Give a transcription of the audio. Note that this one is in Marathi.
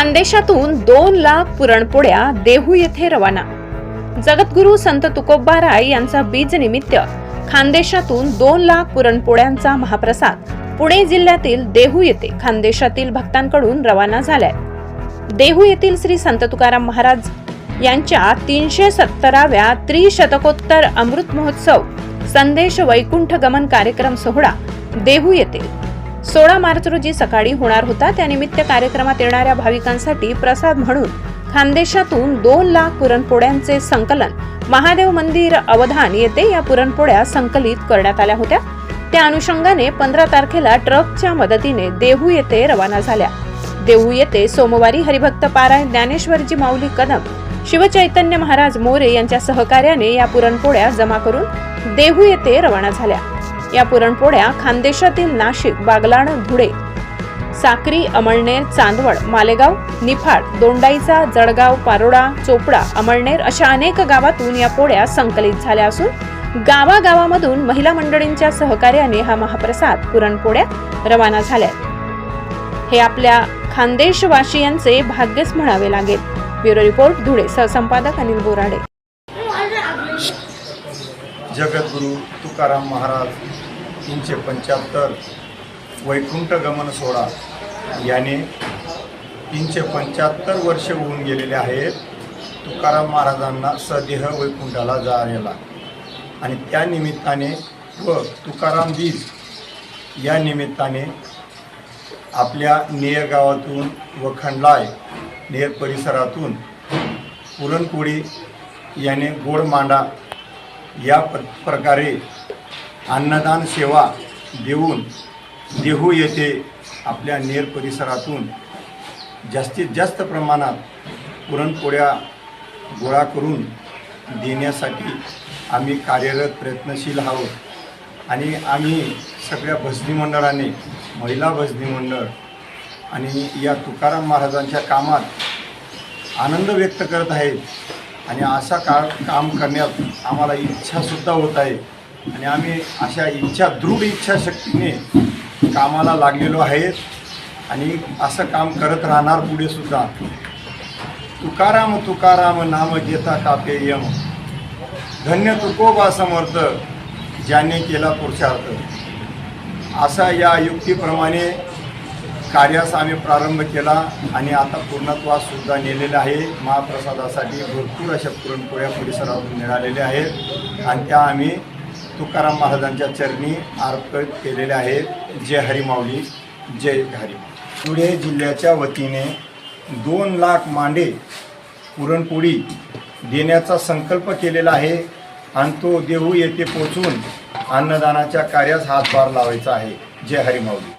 खानदेशातून दोन लाख पुरणपोळ्या देहू येथे रवाना. जगद्गुरू संत तुकोबाराय यांचा बीज निमित्त खानदेशातून दोन लाख पुरणपोळ्यांचा महाप्रसाद पुणे जिल्ह्यातील देहू येथे खानदेशातील भक्तांकडून रवाना झालाय. देहू येथील श्री संत तुकाराम महाराज यांच्या तीनशे सत्तराव्या त्रिशतकोत्तर अमृत महोत्सव संदेश वैकुंठ गमन कार्यक्रम सोहळा देहू येथे सोळा मार्च रोजी सकाळी होणार होता. त्यानिमित्त कार्यक्रमात येणाऱ्या भाविकांसाठी प्रसाद म्हणून खानदेशातून दोन लाख पुरणपोळ्यांचे संकलन महादेव मंदिर अवधान येथे या पुरणपोळ्या संकलित करण्यात आल्या होत्या. त्या अनुषंगाने पंधरा तारखेला ट्रकच्या मदतीने देहू येथे रवाना झाल्या. देहू येथे सोमवारी हरिभक्त पारायण ज्ञानेश्वरजी माऊली कदम शिवचैतन्य महाराज मोरे यांच्या सहकार्याने या पुरणपोळ्या जमा करून देहू येथे रवाना झाल्या. या पुरणपोळ्या खानदेशातील नाशिक बागलाण धुळे साक्री अमळनेर चांदवड मालेगाव निफाड दोंडाईचा जळगाव पारोडा चोपडा अमळनेर अशा अनेक गावातून या पोळ्या संकलित झाल्या असून गावागावामधून महिला मंडळींच्या सहकार्याने हा महाप्रसाद पुरणपोळ्या रवाना झाल्या. हे आपल्या खानदेशवासियांचे भाग्यच म्हणावे लागेल. Bureau report Dhule. सहसंपादक Anil Borade. Jagadguru Tukaram Maharaj तीनशे पंच्याहत्तर वैकुंठ गमन सोहळा याने तीनशे पंच्याहत्तर वर्ष होऊन गेलेले आहेत. तुकाराम महाराजांना सदेह वैकुंठाला जायला आणि त्या निमित्ताने व तुकाराम बीज या निमित्ताने आपल्या नेर गावातून व खंडलाय नेर परिसरातून पुरणपोळी याने गोड मांडा या प प्रकारे अन्नदान सेवा देऊन देहू येथे आपल्या नेर परिसरातून जास्तीत जास्त प्रमाणात पुरणपोळ्या गोळा करून देण्यासाठी आम्ही कार्यरत प्रयत्नशील आहोत. आणि आम्ही सगळ्या भजनी मंडळाने महिला भजनी मंडळ आणि या तुकाराम महाराजांच्या कामात आनंद व्यक्त करत आहेत. आणि असा का काम करण्यात आम्हाला इच्छासुद्धा होत आहे. आणि आम्ही अशा इच्छा दृढ इच्छाशक्तीने कामाला लागलेलो आहेत आणि असं काम करत राहणार पुढे सुद्धा. तुकाराम तुकाराम नाम घेता कापे यम. धन्य तुकोबा समर्थ ज्याने केला पुरुषार्थ. असा या युक्तीप्रमाणे कार्यास आम्ही प्रारंभ केला आणि आता पूर्णत्वास सुद्धा नेलेला आहे. महाप्रसादासाठी भरपूर अशा पुरणपोळ्या परिसरातून मिळालेल्या आहेत. आणि त्या आम्ही तुकाराम महाराजांच्या चरणी अर्पित केलेल्या आहेत. जय हरिमाऊली जय हरी धुळे जिल्ह्याच्या वतीने दोन लाख मांडे पुरणपोळी देण्याचा संकल्प केलेला आहे आणि तो देहू येथे पोचून अन्नदानाच्या कार्यास हातभार लावायचा आहे. जय हरिमाऊली.